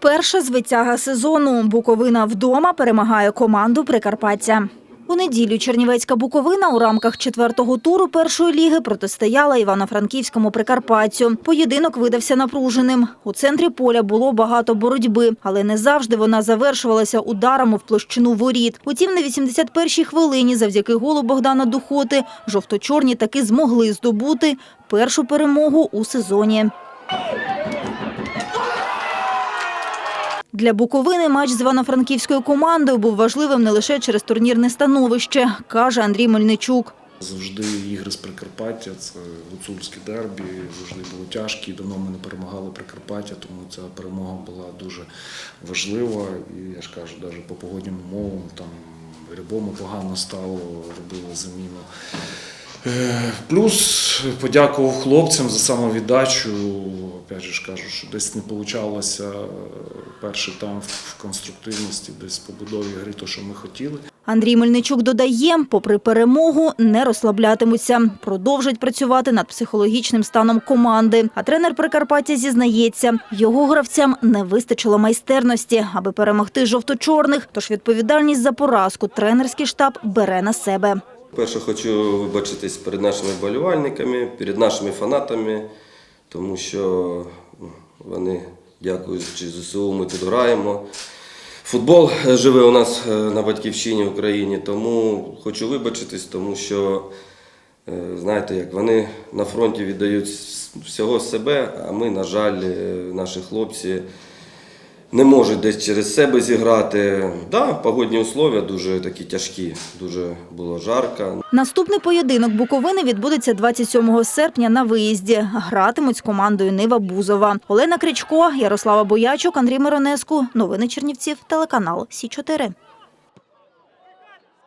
Перша звитяга сезону. Буковина вдома перемагає команду Прикарпаття. У неділю Чернівецька Буковина у рамках четвертого туру першої ліги протистояла Івано-Франківському Прикарпаттю. Поєдинок видався напруженим. У центрі поля було багато боротьби, але не завжди вона завершувалася ударами в площину воріт. Утім, на 81-й хвилині завдяки голу Богдана Духоти жовто-чорні таки змогли здобути першу перемогу у сезоні. Для Буковини матч з івано-франківською командою був важливим не лише через турнірне становище, каже Андрій Мельничук. Завжди ігри з Прикарпаття, це гуцульське дербі, завжди було тяжкі. Давно ми не перемагали Прикарпаття, тому ця перемога була дуже важлива. І я ж кажу, навіть по погоднім умовам там Рябому погано стало, робили заміну. Е, Плюс подякував хлопцям за самовіддачу. Опять же ж кажу, що десь не вийшло перший тайм в конструктивності, десь в побудові гри, то, що ми хотіли. Андрій Мельничук додає, попри перемогу, не розслаблятимуться. Продовжать працювати над психологічним станом команди. А тренер Прикарпаття зізнається, його гравцям не вистачило майстерності, аби перемогти жовто-чорних. Тож відповідальність за поразку тренерський штаб бере на себе. Перше хочу вибачитись перед нашими вболівальниками, перед нашими фанатами, тому що ну, вони, дякуючи ЗСУ, ми тут граємо. Футбол е, живе у нас е, на батьківщині в Україні, тому хочу вибачитись, тому що, е, знаєте, як вони на фронті віддають всього себе, а ми, на жаль, наші хлопці не можуть десь через себе зіграти. Да, погодні условия дуже такі тяжкі, дуже було жарко. Наступний поєдинок Буковини відбудеться 27 серпня на виїзді. Гратимуть з командою Нива Бузова. Олена Кричко, Ярослава Боячук, Андрій Миронеску. Новини Чернівців. Телеканал Сі 4